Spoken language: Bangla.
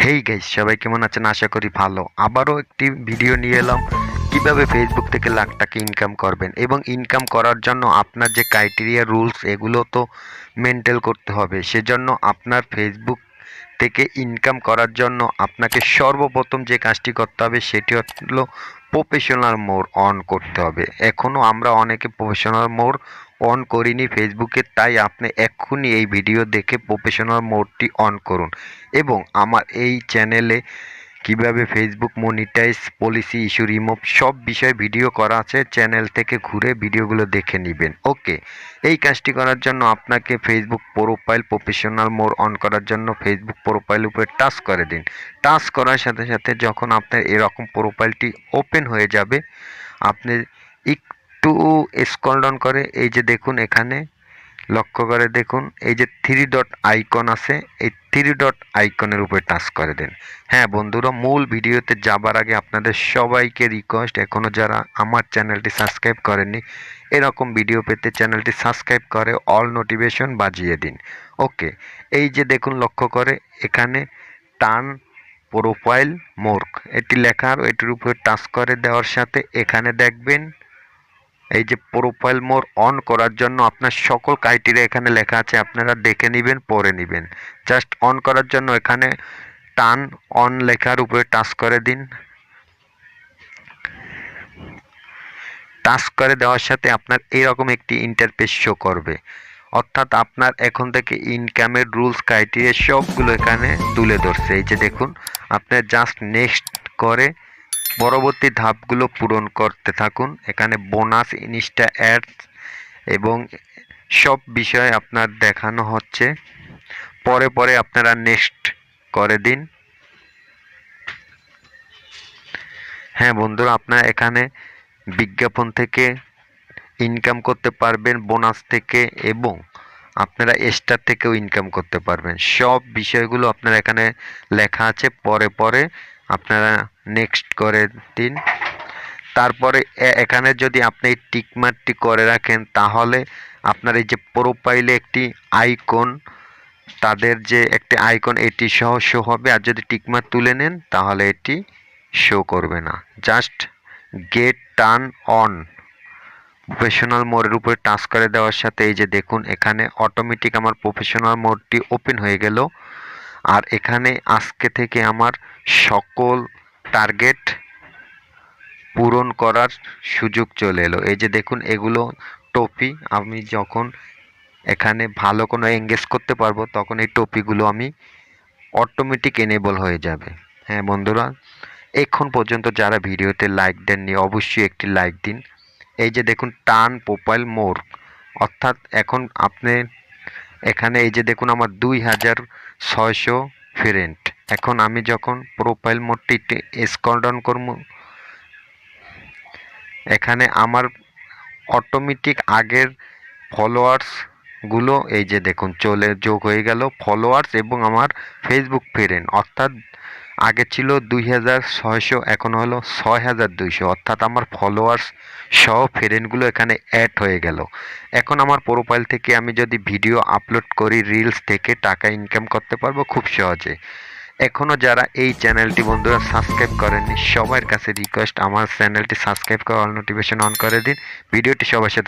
হেই গাইস সবাই কেমন আছেন? আশা করি ভালো। আবারও একটি ভিডিও নিয়ে এলাম। কীভাবে ফেসবুক থেকে লাখ টাকা ইনকাম করবেন এবং ইনকাম করার জন্য আপনার যে ক্রাইটেরিয়া রুলস এগুলো তো মেনটেন করতে হবে। সেজন্য আপনার ফেসবুক থেকে ইনকাম করার জন্য আপনাকে সর্বপ্রথম যে কাজটি করতে হবে, সেটি হলো প্রফেশনাল মোড অন করতে হবে। এখনও আমরা অনেকে প্রফেশনাল মোড অন করিনি ফেসবুকে, তাই আপনি এক্ষুনি এই ভিডিও দেখে প্রফেশনাল মোডটি অন করুন। এবং আমার এই চ্যানেলে কীভাবে Facebook monetize policy issue remove সব বিষয়ে ভিডিও করা আছে, চ্যানেল থেকে ঘুরে ভিডিওগুলো দেখে নেবেন। ওকে, এই কাজটি করার জন্য আপনাকে Facebook profile professional mode on করার জন্য ফেসবুক প্রোফাইল উপরে টাচ করে দিন। টাচ করার সাথে সাথে যখন আপনার এরকম প্রোফাইলটি ওপেন হয়ে যাবে, আপনি একটু স্ক্রল ডাউন করে, এই যে দেখুন এখানে, লক্ষ্য করে দেখুন, এই যে থ্রি ডট আইকন আছে, এই থ্রি ডট আইকনের উপরে টাচ করে দেন। হ্যাঁ বন্ধুরা, মূল ভিডিওতে যাবার আগে আপনাদের সবাইকে রিকোয়েস্ট এখনও যারা আমার চ্যানেলটি সাবস্ক্রাইব করেননি, এরকম ভিডিও পেতে চ্যানেলটি সাবস্ক্রাইব করে অল নোটিফিকেশন বাজিয়ে দিন। ওকে এই যে দেখুন, লক্ষ্য করে, এখানে টান প্রোফাইল মোর্ক এটি লেখার এটির উপরে টাচ করে দেওয়ার সাথে এখানে দেখবেন এই যে প্রোফাইল মোর অন করার জন্য আপনার সকল ক্রাইটেরিয়া এখানে লেখা আছে, আপনারা দেখে নেবেন পরে নেবেন। জাস্ট অন করার জন্য এখানে টান অন লেখার উপরে টাচ করে দিন। টাচ করে দেওয়ার সাথে আপনার এরকম একটি ইন্টারফেস শো করবে। অর্থাৎ আপনার এখন থেকে ইনকামের রুলস ক্রাইটেরিয়া সবগুলো এখানে তুলে ধরছে। এই যে দেখুন আপনার জাস্ট নেক্সট করে পরবর্তী ধাপগুলো পূরণ করতে থাকুন। এখানে বোনাস ইনস্টা অ্যাডস এবং সব বিষয় আপনার দেখানো হচ্ছে। পরে পরে আপনারা নেক্সট করে দিন। হ্যাঁ বন্ধুরা, আপনারা এখানে বিজ্ঞাপন থেকে ইনকাম করতে পারবেন, বোনাস থেকে এবং আপনারা স্টার থেকেও ইনকাম করতে পারবেন। সব বিষয়গুলো আপনার এখানে লেখা আছে। পরে পরে আপনারা নেক্সট করে দিন। তারপরে এখানে যদি আপনি এই টিকমার্কটি করে রাখেন, তাহলে আপনার এই যে প্রোফাইলে একটি আইকন তাদের যে একটি আইকন এটি সহ শো হবে। আর যদি টিকমার্ক তুলে নেন, তাহলে এটি শো করবে না। Just get turn on professional মোডের উপরে টাচ করে দেওয়ার সাথে এই যে দেখুন, এখানে অটোমেটিক আমার প্রফেশনাল মোডটি ওপেন হয়ে গেল। আর এখানে আজকে থেকে আমার সকল টার্গেট পূরণ করার সুযোগ চলে এলো। এই যে দেখুন, এগুলো টপি আমি যখন এখানে ভালো কোনো এঙ্গেজ করতে পারব, তখন এই টপিগুলো আমি অটোমেটিক এনেবল হয়ে যাবে। হ্যাঁ বন্ধুরা, এখন পর্যন্ত যারা ভিডিওতে লাইক দেননি, অবশ্যই একটি লাইক দিন। এই যে দেখুন টান প্রোফাইল মোর অর্থাৎ এখন আপনি এখানে এই যে দেখুন, আমার দুই হাজার ছয়শো ফ্রেন্ড এখন আমি যখন প্রোফাইল মোডটি স্ক্রল ডাউন করব, এখানে আমার অটোমেটিক আগের ফলোয়ার্সগুলো, এই যে দেখুন, চলে যোগ হয়ে গেল ফলোয়ার্স এবং আমার ফেসবুক ফ্রেন্ড অর্থাৎ আগে ছিল দুই হাজার ছয়শো, এখন হলো ছয় হাজার দুইশো, অর্থাৎ আমার ফলোয়ার্স সহ ফ্রেন্ডগুলো এখানে অ্যাড হয়ে গেল। এখন আমার প্রোফাইল থেকে আমি যদি ভিডিও আপলোড করি রিলস থেকে টাকা ইনকাম করতে পারব খুব সহজে। এখনও যারা এই চ্যানেলটি বন্ধুরা সাবস্ক্রাইব করেননি, সবার কাছে রিকোয়েস্ট আমার চ্যানেলটি সাবস্ক্রাইব করে অল নোটিফিকেশন অন করে দিন। ভিডিওটি সবার সাথে